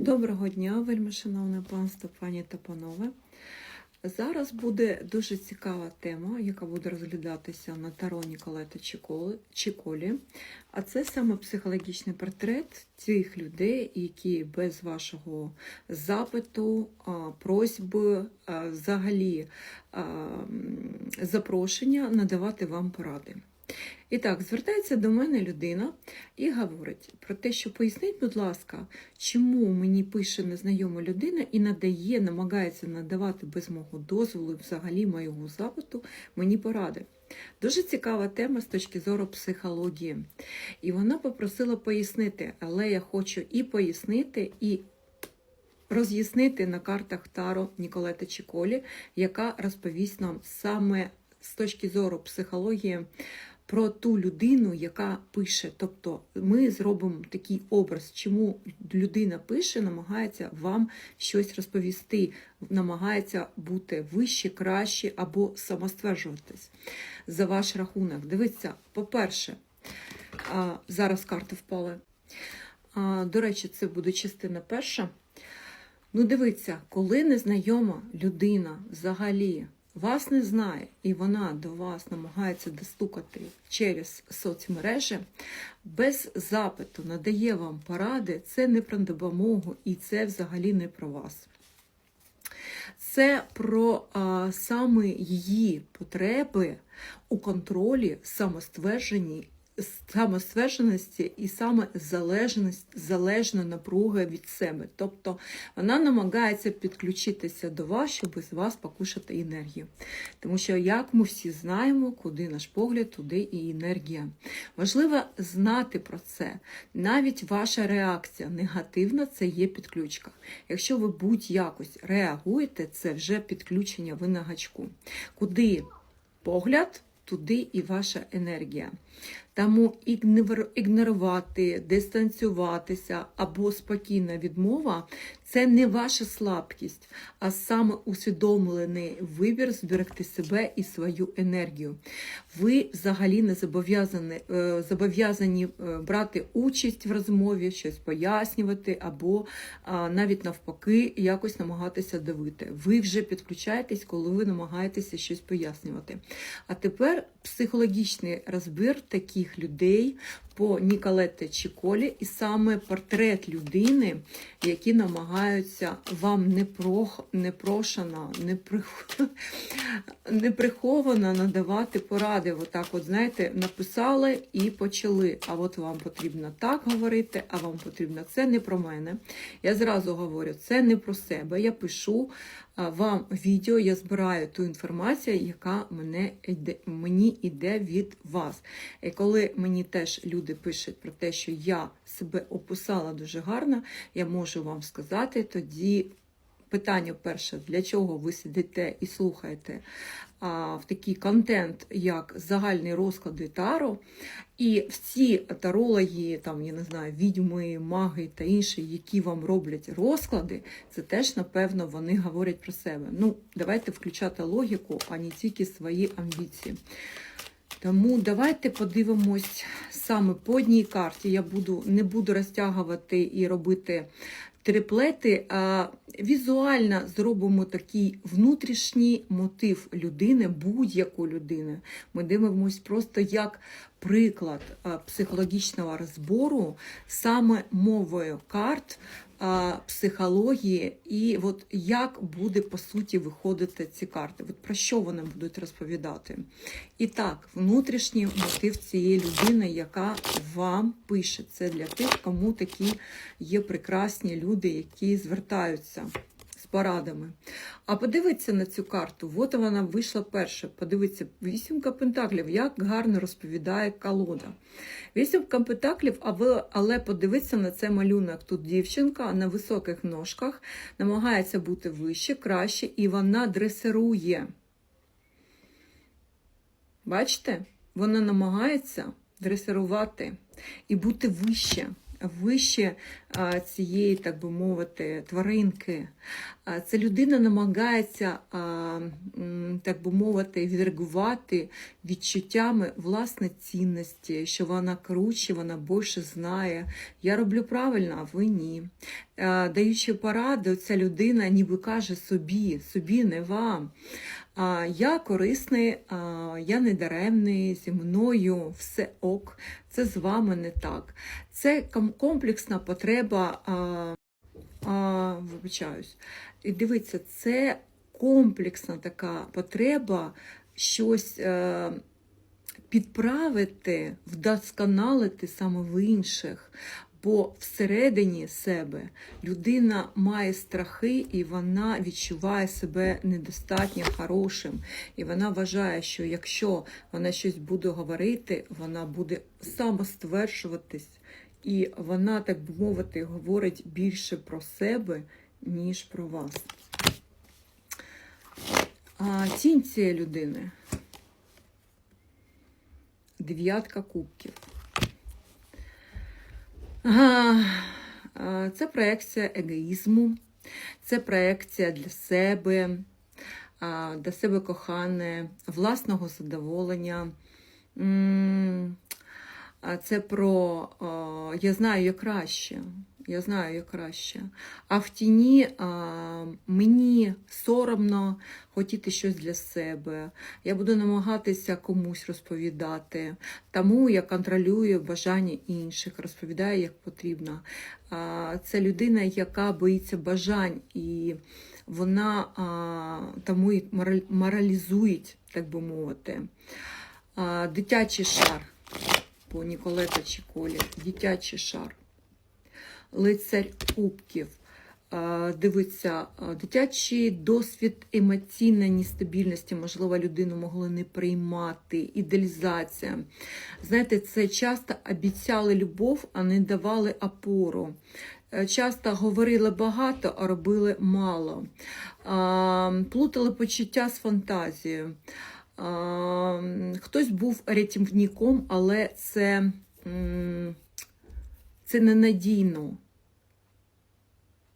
Доброго дня, вельми шановне панство, пані та панове. Зараз буде дуже цікава тема, яка буде розглядатися на таро Ніколета Чіколі. А це саме психологічний портрет тих людей, які без вашого запиту, просьби, взагалі запрошення надавати вам поради. І так, звертається до мене людина і говорить про те, що поясніть, будь ласка, чому мені пише незнайома людина і надає, намагається надавати без мого дозволу, взагалі моєго запиту мені поради. Дуже цікава тема з точки зору психології. І вона попросила пояснити, але я хочу і пояснити, і роз'яснити на картах Таро Ніколета Чіколі, яка розповість нам саме з точки зору психології про ту людину, яка пише. Тобто ми зробимо такий образ, чому людина пише, намагається вам щось розповісти, намагається бути вище, краще або самостверджуватись за ваш рахунок. Дивіться, по-перше, зараз карти впали. До речі, це буде частина перша. Ну, дивіться, коли незнайома людина взагалі вас не знає, і вона до вас намагається достукати через соцмережі, без запиту надає вам поради, це не про допомогу і це взагалі не про вас. Це про а, саме її потреби у контролі, самоствердженні, самоствердженості і саме залежність, залежна напруга від себе. Тобто вона намагається підключитися до вас, щоб з вас покушати енергію. Тому що, як ми всі знаємо, куди наш погляд, туди і енергія. Важливо знати про це. Навіть ваша реакція негативна це є підключка. Якщо ви будь-якось реагуєте, це вже підключення ви на гачку. Куди погляд? Туди і ваша енергія. Тому ігнорувати, дистанціюватися або спокійна відмова це не ваша слабкість, а саме усвідомлений вибір зберегти себе і свою енергію. Ви взагалі не зобов'язані, е, зобов'язані е, брати участь в розмові, щось пояснювати, або навіть навпаки якось намагатися давити. Ви вже підключаєтесь, коли ви намагаєтеся щось пояснювати. А тепер психологічний розбір таких людей по Ніколетте Чіколі, і саме портрет людини, які намагаються вам непрох, непрошено, неприх- неприховано надавати поради. Отак, от, знаєте, написали і почали. А от вам потрібно так говорити, а вам потрібно це не про мене. Я зразу говорю, це не про себе. Я пишу вам відео, я збираю ту інформацію, яка мене йде, мені йде від вас. І коли мені теж люди пишуть про те, що я себе описала дуже гарно, я можу вам сказати тоді. Питання перше, для чого ви сидите і слухаєте а, в такий контент, як загальні розклади Таро, і всі тарологи, там, я не знаю, відьми, маги та інші, які вам роблять розклади, це теж, напевно, вони говорять про себе. Ну, давайте включати логіку, а не тільки свої амбіції. Тому давайте подивимось саме по одній карті. Я буду, не буду розтягувати і робити триплети, а візуально зробимо такий внутрішній мотив людини, будь-якої людини. Ми дивимось просто як приклад психологічного розбору саме мовою карт. Психології, і от як буде по суті виходити ці карти, от про що вони будуть розповідати. І так, внутрішній мотив цієї людини, яка вам пише, це для тих, кому такі є прекрасні люди, які звертаються порадами. А подивіться на цю карту. От вона вийшла перша. Подивіться, вісімка пентаклів, як гарно розповідає колода. Вісімка пентаклів, але подивіться на цей малюнок. Тут дівчинка на високих ножках намагається бути вище, краще, і вона дресирує. Бачите? Вона намагається дресирувати і бути вище. Вище цієї, так би мовити, тваринки. Ця людина намагається, так би мовити, відреагувати відчуттями власної цінності, що вона круче, вона більше знає. Я роблю правильно, а ви ні. Даючи поради, ця людина ніби каже собі, собі, не вам. Я корисний, я не даремний, зі мною все ок, це з вами не так. Це комплексна потреба. Вибачаюсь. І дивіться, це комплексна така потреба щось е, підправити, вдосконалити саме в інших. Бо всередині себе людина має страхи, і вона відчуває себе недостатньо хорошим. І вона вважає, що якщо вона щось буде говорити, вона буде самостверджуватись, і вона, так би мовити, говорить більше про себе, ніж про вас. А тінь цієї людини. Дев'ятка кубків. Це проекція егоїзму, це проекція для себе, для себе кохане, власного задоволення. Це про я знаю я краще. Я знаю як краще. А в тіні а, мені соромно хотіти щось для себе. Я буду намагатися комусь розповідати. Тому я контролюю бажання інших, розповідаю як потрібно. А, Це людина, яка боїться бажань, і вона а, тому і моралізує, так би мовити. А, Дитячий шар по Ніколета Чіколі. Дитячий шар. Лицар кубків. Дивиться, дитячий досвід емоційної нестабільності, можливо, людину могли не приймати, ідеалізація. Знаєте, це часто обіцяли любов, а не давали опору. Е, Часто говорили багато, а робили мало. Плутали почуття з фантазією. Хтось був рятівником, але це, це ненадійно.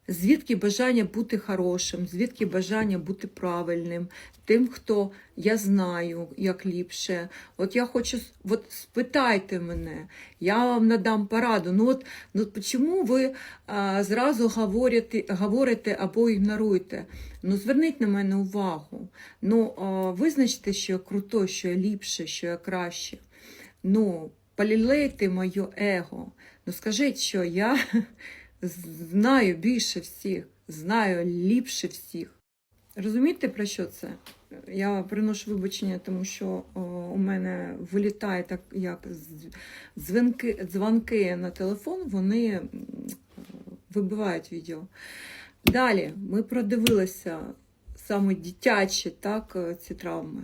Звідки бажання бути хорошим, звідки бажання бути правильним, тим, хто я знаю, як ліпше. От я хочу, от спитайте мене, я вам надам пораду. Ну от ну чому ви а, зразу говорите, говорите або ігноруєте? Ну зверніть на мене увагу. Ну а, визначте, що я круто, що я ліпше, що я краще. Ну, полілейте моє его. Ну скажіть, що я знаю більше всіх, знаю ліпше всіх. Розумієте, про що це? Я приношу вибачення, тому що о, у мене вилітає так, як дзвінки, дзвонки на телефон, вони вибивають відео. Далі ми продивилися саме дитячі так, е, ці травми.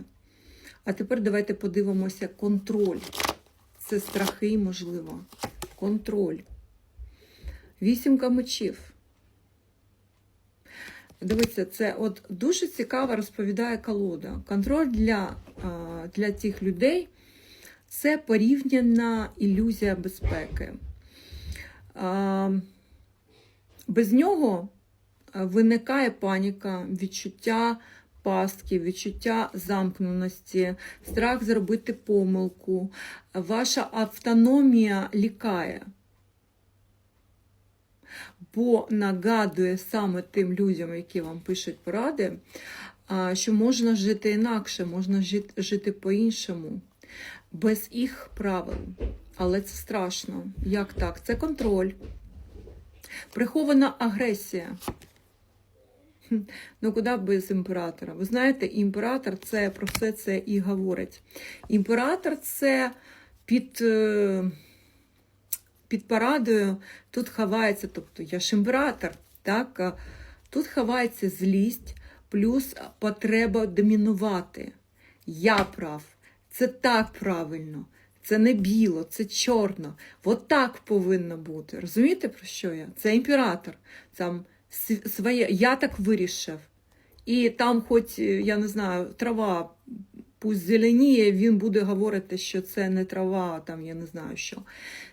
А тепер давайте подивимося контроль. Це страхи, можливо. Контроль. Вісімка мечів. Дивіться, це от дуже цікаво розповідає колода. Контроль для, для тих людей це порівняна ілюзія безпеки. Без нього виникає паніка, відчуття пастки, відчуття замкненості, страх зробити помилку. Ваша автономія лікає бо нагадує саме тим людям, які вам пишуть поради, що можна жити інакше, можна жити, по-іншому, без їх правил. Але це страшно. Як так? Це контроль, прихована агресія. Ну, куди без імператора? Ви знаєте, імператор це про все це і говорить. Імператор це під. е, під парадою тут ховається, тобто я ж імператор, так? Тут ховається злість, плюс потреба домінувати. Я прав. Це так правильно. Це не біло, це чорно. От так повинно бути. Розумієте, про що я? Це імператор. Там своє, я так вирішив. І там, хоч, е, я не знаю, трава пусть зеленіє, він буде говорити, що це не трава, там я не знаю що.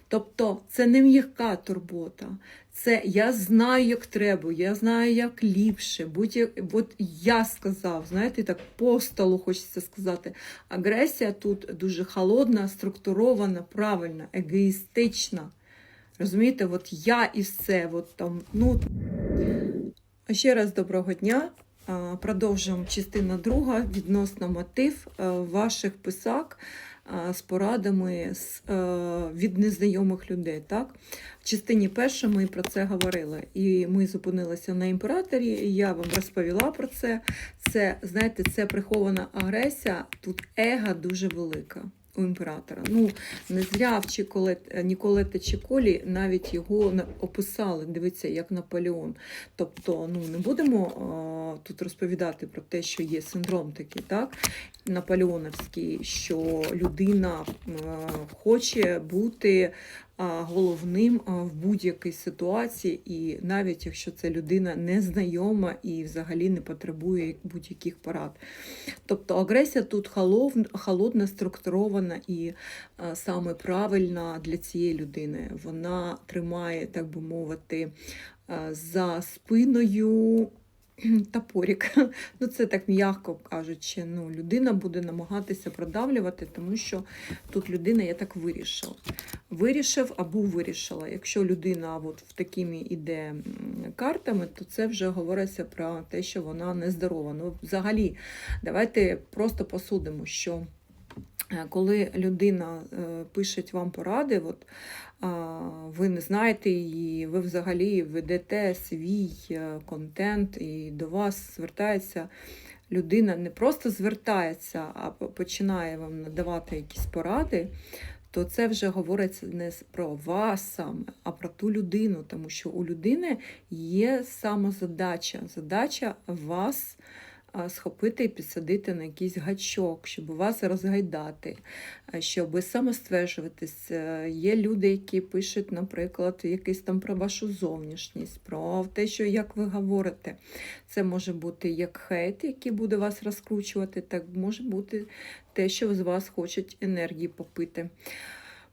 Тобто це не м'яка турбота. Це я знаю, як треба, я знаю, як ліпше. Будь от я сказав, знаєте, так по столу хочеться сказати. Агресія тут дуже холодна, структурована, правильна, егоїстична. Розумієте, от я і все. От там, ну... Ще раз доброго дня. Продовжуємо частина друга відносно мотив е, ваших писак з порадами е, від незнайомих людей. Так? В частині першій ми про це говорили. І ми зупинилися на імператорі, і я вам розповіла про це. Це, знаєте, це прихована агресія, тут его дуже велика. У імператора. Ну, не зря в Чиколет, Ніколета Чиколі навіть його описали, дивіться, як Наполеон. Тобто, ну, не будемо а, тут розповідати про те, що є синдром такий, так? Наполеоновський, що людина а, хоче бути головним в будь-якій ситуації, і навіть якщо це людина незнайома і взагалі не потребує будь-яких порад. Тобто агресія тут холодна, структурована і саме правильна для цієї людини. Вона тримає, так би мовити, за спиною топорик. Ну, це так м'яко кажучи. Ну, людина буде намагатися продавлювати, тому що тут людина, я так вирішив. Вирішив або вирішила. Якщо людина от в такими іде картами, то це вже говориться про те, що вона нездорова. Ну, взагалі, давайте просто посудимо, що коли людина е, пише вам поради, от, ви не знаєте її, ви взагалі ведете свій е, контент, і до вас звертається людина, не просто звертається, а починає вам надавати якісь поради, то це вже говориться не про вас саме, а про ту людину, тому що у людини є самозадача. Задача вас схопити і підсадити на якийсь гачок, щоб вас розгайдати, щоб самостверджуватись. Е, Є люди, які пишуть, наприклад, якийсь там про вашу зовнішність, про те, що як ви говорите. Це може бути як хейт, який буде вас розкручувати, так може бути те, що з вас хочуть енергії попити.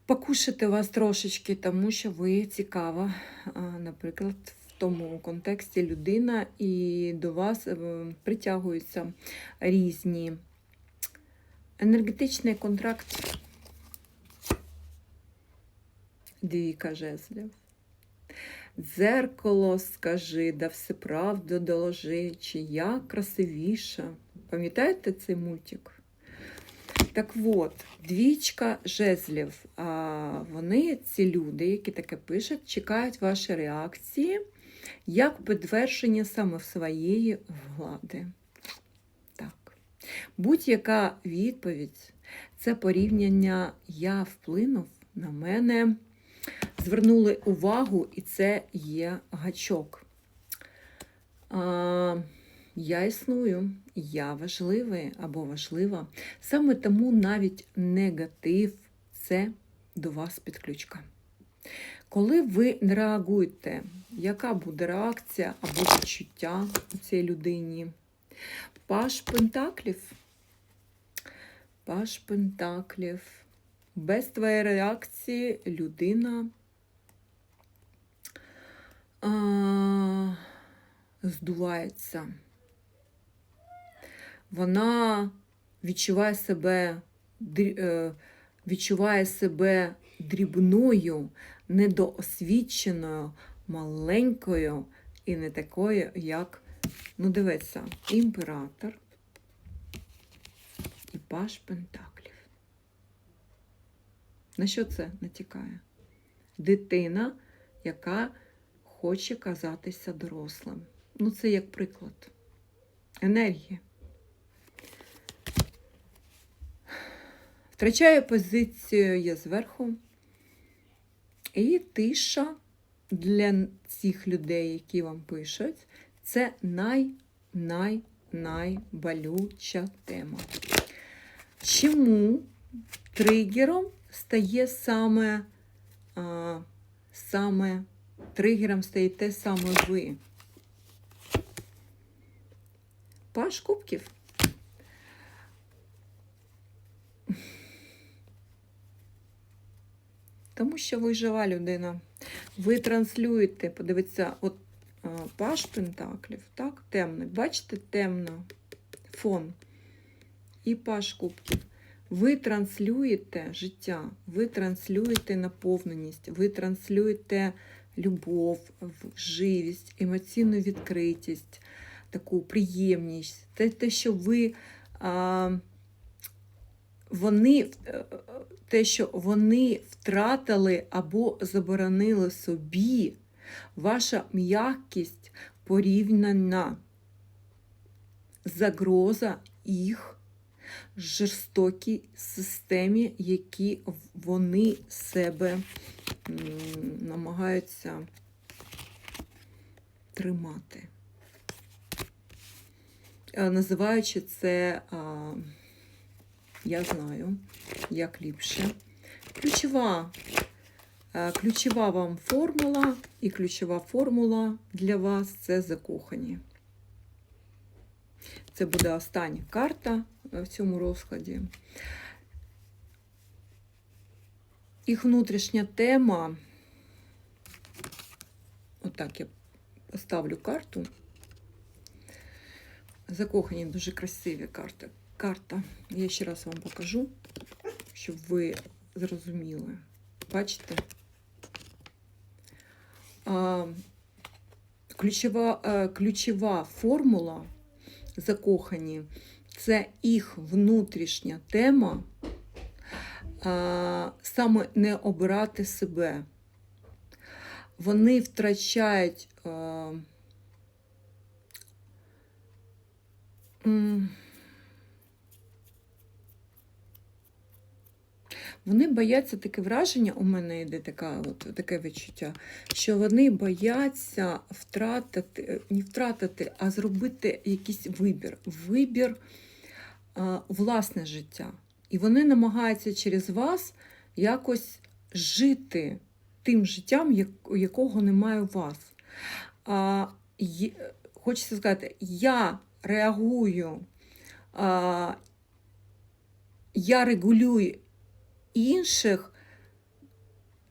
Покушати вас трошечки, тому що ви цікава, наприклад, тому контексті людина, і до вас е, притягуються різні енергетичний контракт. Двійка жезлів. Дзеркало скажи, да все правду доложи, чи я красивіша. Пам'ятаєте цей мультик? Так от, двічка жезлів. А вони, ці люди, які таке пишуть, чекають ваші реакції як підтвердження саме своєї влади. Так. Будь-яка відповідь це порівняння я вплинув на мене, звернули увагу, і це є гачок. А, я існую, я важливий або важлива. Саме тому навіть негатив це до вас підключка. Коли ви не реагуєте, яка буде реакція або відчуття у цій людині? Паш Пентаклів. Паш Пентаклів. Без твоєї реакції людина а, здувається. Вона відчуває себе, е, відчуває себе дрібною, недоосвіченою, маленькою і не такою, як, ну, дивіться, імператор і паш Пентаклів. На що це натякає? Дитина, яка хоче казатися дорослим. Ну, це як приклад. Енергія. Втрачає позицію я зверху. І тиша для цих людей, які вам пишуть, це най-най-найболюча тема. Чому тригером стає саме, а, саме тригером стаєте саме ви? Паш кубків. Тому що ви жива людина. Ви транслюєте, подивіться, от паш пентаклів, так, темний. Бачите, темно фон і паш кубків. Ви транслюєте життя, ви транслюєте наповненість, ви транслюєте любов, живість, емоційну відкритість, таку приємність. Те, те що ви. А, вони, е, те, що вони втратили або заборонили собі, ваша м'якість порівняна загроза їх жорстокій системі, які вони себе намагаються тримати. Е, Називаючи це, я знаю, як ліпше. Ключова, е, ключова вам формула, і ключова формула для вас це закохані. Це буде остання карта е, в цьому розкладі. Їх внутрішня тема. Отак я поставлю карту. Закохані дуже красиві карти. Карта. Я ще раз вам покажу, щоб ви зрозуміли. Бачите? А, ключова, е, ключова формула закохані це їх внутрішня тема. А, саме не обирати себе. Вони втрачають. А, Вони бояться таке враження, у мене йде така, от, таке відчуття, що вони бояться втратити, не втратити, а зробити якийсь вибір. Вибір а, власне життя. І вони намагаються через вас якось жити тим життям, як, якого немає у вас. А, є, хочеться сказати, я реагую, а, я регулюю інших,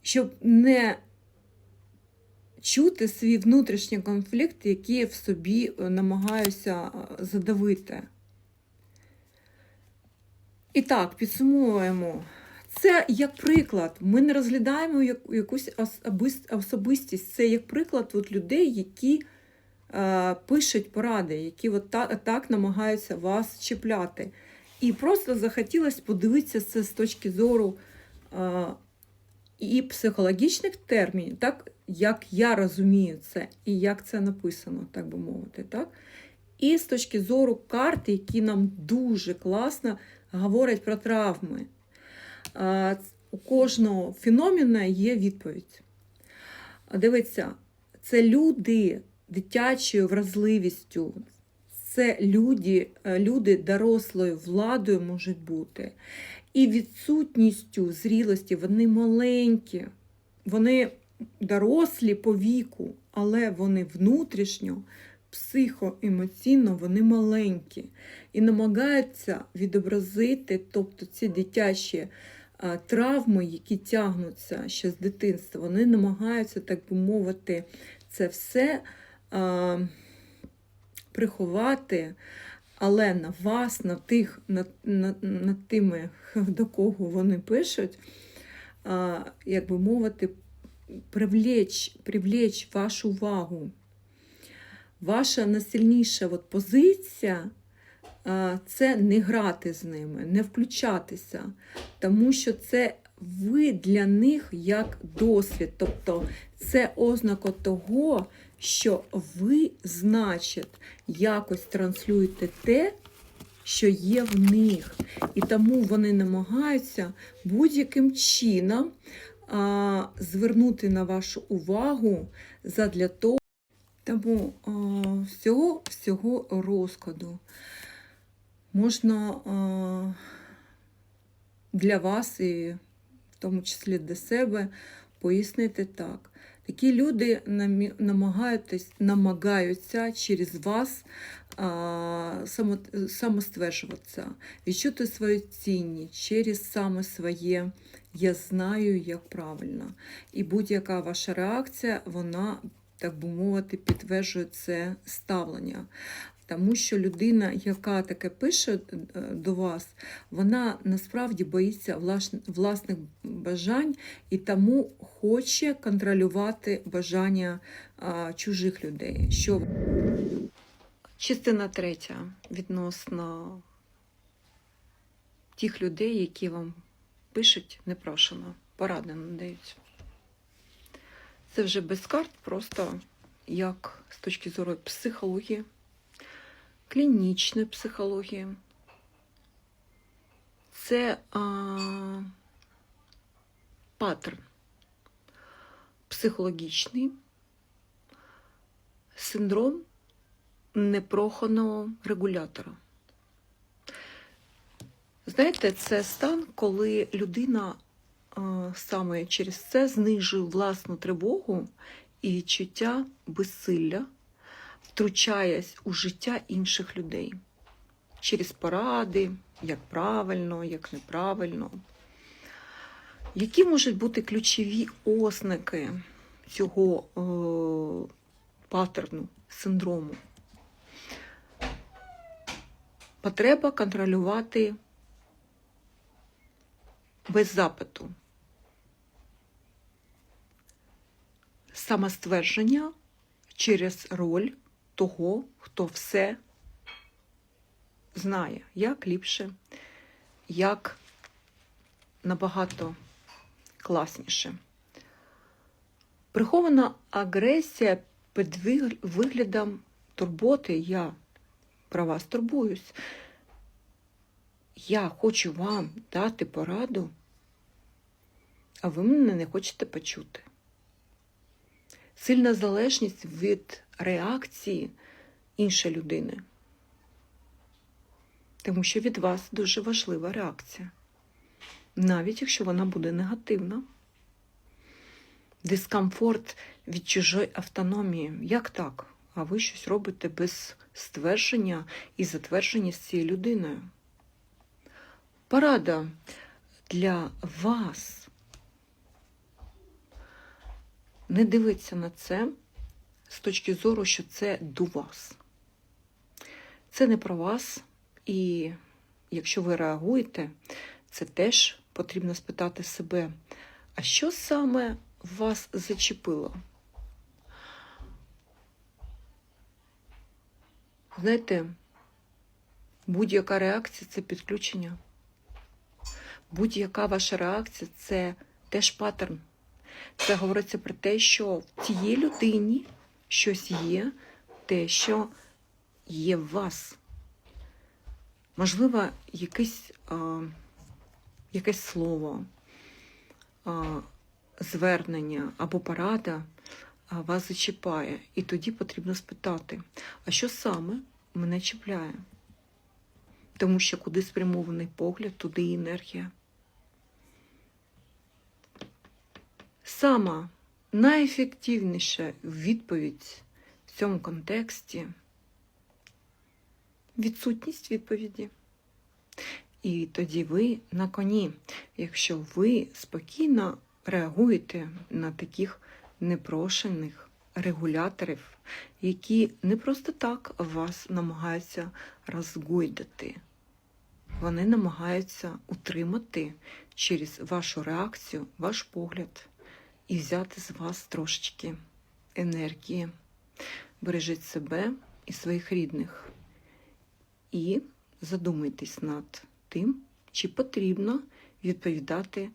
щоб не чути свій внутрішній конфлікт, який я в собі е, намагаюся е, задавити. І так, підсумовуємо. Це як приклад. Ми не розглядаємо якусь особистість. Це як приклад от людей, які е, пишуть поради, які от та, так намагаються вас чіпляти. І просто захотілося подивитися це з точки зору е, і психологічних термінів, так, як я розумію це, і як це написано, так би мовити. Так? І з точки зору карт, які нам дуже класно говорять про травми. Е, У кожного феномена є відповідь. А Дивіться, це люди дитячою вразливістю, це люди, е, люди дорослою владою можуть бути. І відсутністю зрілості вони маленькі, вони дорослі по віку, але вони внутрішньо, психоемоційно вони маленькі і намагаються відобразити, тобто ці дитячі травми, які тягнуться ще з дитинства, вони намагаються, так би мовити, це все. Приховати, але на вас, на тих, на, на, на тими, до кого вони пишуть, а, як би мовити, привлечь, привлечь вашу увагу. Ваша найсильніша от позиція а, це не грати з ними, не включатися, тому що це ви для них як досвід. Тобто це ознака того, що ви, значить, якось транслюєте те, що є в них. І тому вони намагаються будь-яким чином а, звернути на вашу увагу задля того. Тому а, всього, всього розкладу можна а, для вас і в тому числі для себе пояснити так, Такі люди намагаються, через вас само, самостверджуватися, відчути свою цінність через саме своє я знаю, як правильно. І будь-яка ваша реакція, вона, так би мовити, підтверджує це ставлення. Тому що людина, яка таке пише е, до вас, вона насправді боїться власних бажань і тому хоче контролювати бажання чужих людей. Що частина третя відносно тих людей, які вам пишуть непрошено, поради надають. Це вже без карт, просто як з точки зору психології, клінічної психології. Це а, паттерн психологічний, синдром непроханого регулятора. Знаєте, це стан, коли людина а, саме через це знижує власну тривогу і відчуття безсилля, втручаясь у життя інших людей через поради, як правильно, як неправильно. Які можуть бути ключові ознаки цього е, паттерну, синдрому? Потреба контролювати без запиту. Самоствердження через роль того, хто все знає, як ліпше, як набагато класніше. Прихована агресія під виглядом турботи. Я про вас турбуюсь. Я хочу вам дати пораду, а ви мене не хочете почути. Сильна залежність від реакції іншої людини. Тому що від вас дуже важлива реакція навіть якщо вона буде негативна. Дискомфорт від чужої автономії. Як так? А ви щось робите без ствердження і затвердження з цією людиною. Порада для вас. Не дивіться на це з точки зору, що це до вас. Це не про вас, і якщо ви реагуєте, це теж потрібно спитати себе, а що саме вас зачепило? Знаєте, будь-яка реакція це підключення. Будь-яка ваша реакція це теж паттерн. Це говориться про те, що в тієї людині щось є, те, що є в вас. Можливо, якийсь. А, якесь слово, а, звернення або порада вас зачіпає. І тоді потрібно спитати, а що саме мене чіпляє? Тому що куди спрямований погляд, туди і енергія. Сама найефективніша відповідь в цьому контексті відсутність відповіді. І тоді ви на коні, якщо ви спокійно реагуєте на таких непрошених регуляторів, які не просто так вас намагаються розгойдати. Вони намагаються утримати через вашу реакцію, ваш погляд і взяти з вас трошечки енергії. Бережіть себе і своїх рідних. І задумайтесь над тим, чи потрібно відповідати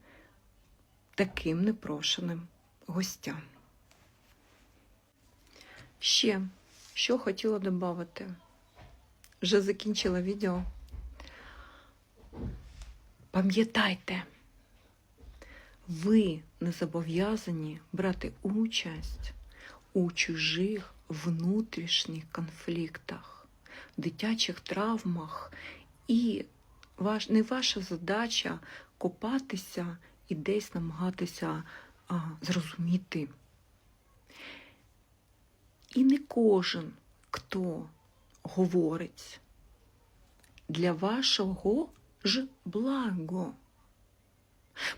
таким непрошеним гостям. Ще, що хотіла додати, вже закінчила відео. Пам'ятайте, ви не зобов'язані брати участь у чужих внутрішніх конфліктах, дитячих травмах, і не ваша задача копатися і десь намагатися а, зрозуміти. І не кожен, хто говорить для вашого ж благо,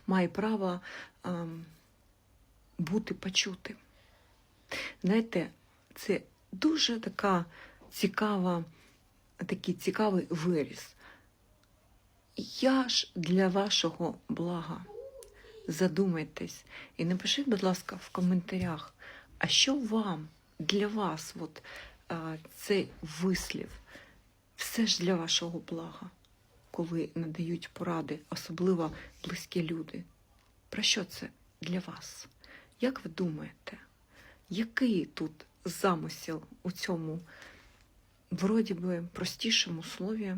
має право ем, бути почутим. Знаєте, це дуже така цікава, такий цікавий виріс. Я ж для вашого блага. Задумайтесь і напишіть, будь ласка, в коментарях, а що вам для вас от, а, цей вислів? Все ж для вашого блага, коли надають поради, особливо близькі люди. Про що це для вас? Як ви думаєте, який тут замисел у цьому вроді би простішому слові,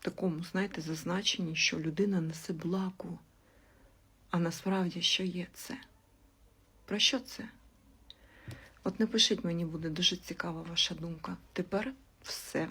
такому, знаєте, зазначенні, що людина несе благо? А насправді що є це? Про що це? От напишіть мені, буде дуже цікава ваша думка. Тепер все.